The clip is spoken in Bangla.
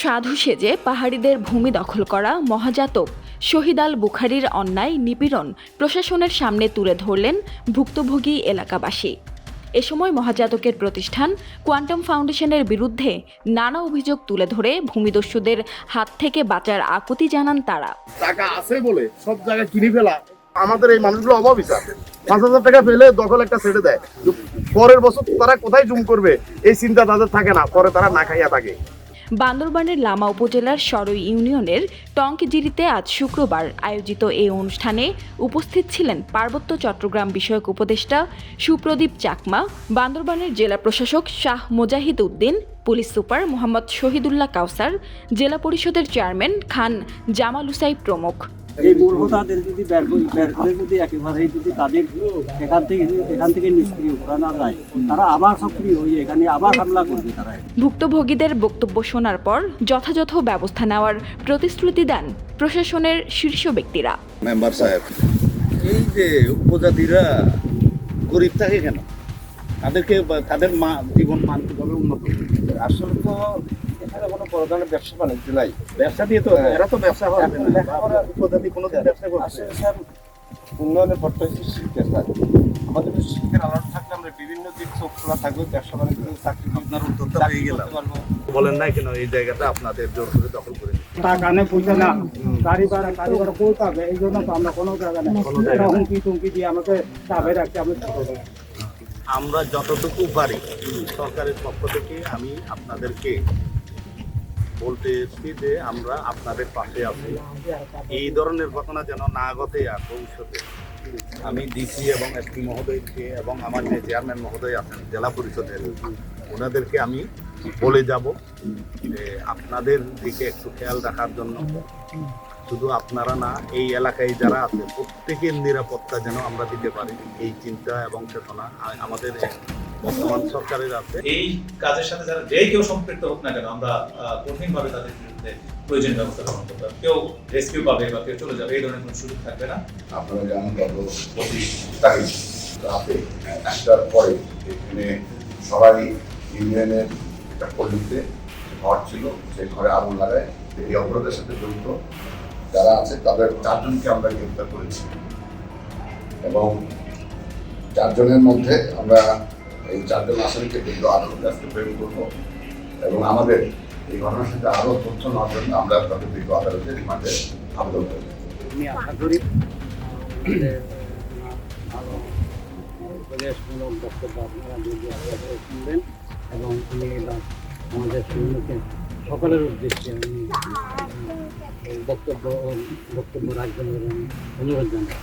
সাধু সেজে পাহাড়িদের ভূমি দখল করা মহাজাতক শহীদ আল বুখারির অন্যায় নিপীড়ন প্রশাসনের সামনে তুলে ধরলেন ভুক্তভোগী এলাকাবাসী। এ সময় মহাজাতকের প্রতিষ্ঠান কোয়ান্টাম ফাউন্ডেশনের বিরুদ্ধে নানা অভিযোগ তুলে ধরে ভূমিদস্যুদের হাত থেকে বাঁচার আকুতি জানান তারা। টাকা আছে বলে সব জায়গায় কিনে ফেলা আমাদের এই মানুষগুলো অভাবিচার পাঁচ হাজার টাকা পেলে দখল একটা ছেড়ে দেয়। পরের বছর তারা কোথায় জুম করবে? এই চিন্তা তাদের থাকে না, পরে তারা না খাইয়া থাকে। বান্দরবানের লামা উপজেলার সরই ইউনিয়নের টঙ্কজিরিতে আজ শুক্রবার আয়োজিত এই অনুষ্ঠানে উপস্থিত ছিলেন পার্বত্য চট্টগ্রাম বিষয়ক উপদেষ্টা সুপ্রদীপ চাকমা, বান্দরবানের জেলা প্রশাসক শাহ মোজাহিদ উদ্দিন, পুলিশ সুপার মোহাম্মদ শহীদুল্লাহ কাউসার, জেলা পরিষদের চেয়ারম্যান খান জামাল হুসাই প্রমুখ। এই যদি বের বের করে যদি একেবারে যদি তাদের এখান থেকে এখান থেকে নিষ্ক্রিয় করা না যায় তারা আবার সক্রিয় হয়ে এখানে আবার হামলা করবে তারা। ভুক্তভোগীদের বক্তব্য শোনার পর যথাযথ ব্যবস্থা নেওয়ার প্রতিশ্রুতি দেন প্রশাসনের শীর্ষ ব্যক্তিরা। মেম্বার সাহেব এই যে উপজাতিরা গরিব থাকে কেন? তাদেরকে তাদের মা জীবন মান কীভাবে উন্নত? আসলে তো এখানে কোনো বড় ধরনের ব্যবসা বাণিজ্য নাই। ব্যবসা দিয়ে তো এরা তো ব্যবসা করে না। লেখাপড়া উপজাতি কোনো ব্যবসা করছে স্যার উন্নয়নের পথটা হচ্ছে শিক্ষা স্যার। আমাদের শিক্ষার আলোটা থাকলে আমরা বিভিন্ন দিক চোখ খোলা থাকবে ব্যবসা বাণিজ্য চাকরি আপনার উদ্যোগটা চাকরি পেয়ে গেলাম বলেন না কেন এই জায়গাটা আপনাদের জোর করে দখল করে টাকা নেই পয়সা না। গাড়ি ভাড়া গাড়ি ভাড়া করতে হবে এই জন্য তো আমরা কোনো জায়গা নেই। কোনো জায়গা নেই। হুমকি টুমকি দিয়ে আমাকে চাপে রাখতে আমরা আমরা যতটুকু পারি সরকারের পক্ষ থেকে আমি আপনাদেরকে বলতে এসেছি যে আমরা আপনাদের পাশে আছি। এই ধরনের ঘটনা যেন না ঘটে আর ভবিষ্যতে। আমি ডিসি এবং এসপি মহোদয়কে এবং আমার যে চেয়ারম্যান মহোদয় আছেন জেলা পরিষদের, ওনাদেরকে আমি বলে যাব যে আপনাদের দিকে একটু খেয়াল রাখার জন্য। শুধু আপনারা না, এই এলাকায় যারা আছে, প্রত্যেকের নিরাপত্তা যেন আমরা দিতে পারি। এই চিন্তা এবং চেতনা আমাদের বর্তমান সরকারের আছে। এই কাজের সাথে যারা যে কেউ সম্পৃক্ত হোক না কেন আমরা কঠিনভাবে তাদের বিরুদ্ধে প্রয়োজনীয় ব্যবস্থা গ্রহণ করতে হবে। কেউ রেস্কিউ পাবে বা কেউ চলে যাবে এই ধরনের কোনো সুযোগ থাকবে না। আপনারা জানেন গত পঁচিশ তারিখ রাতে একটার পরে এখানে সবাই ইউনিয়নের একটা পল্লীতে ঘর ছিল সেই ঘরে আগুন লাগায় এই অপরাধের সাথে জড়িত যারা আছে তাদের চারজনকে আমরা গ্রেপ্তার করেছি। এবং চারজনের মধ্যে আমরা এই চারজন আসামিকে কিন্তু আদালতের কাছে প্রেরণ করব। এবং আমাদের এই ঘটনার সাথে আরও তথ্য নেওয়ার জন্য আমরা তাদের দীর্ঘ আদালতে রিমান্ডে আবেদন করব। শুনবেন এবং এবার আমাদের সকলের উদ্দেশ্যে বক্তব্য বক্তব্য রাখবেন আমি অনুরোধ জানাই।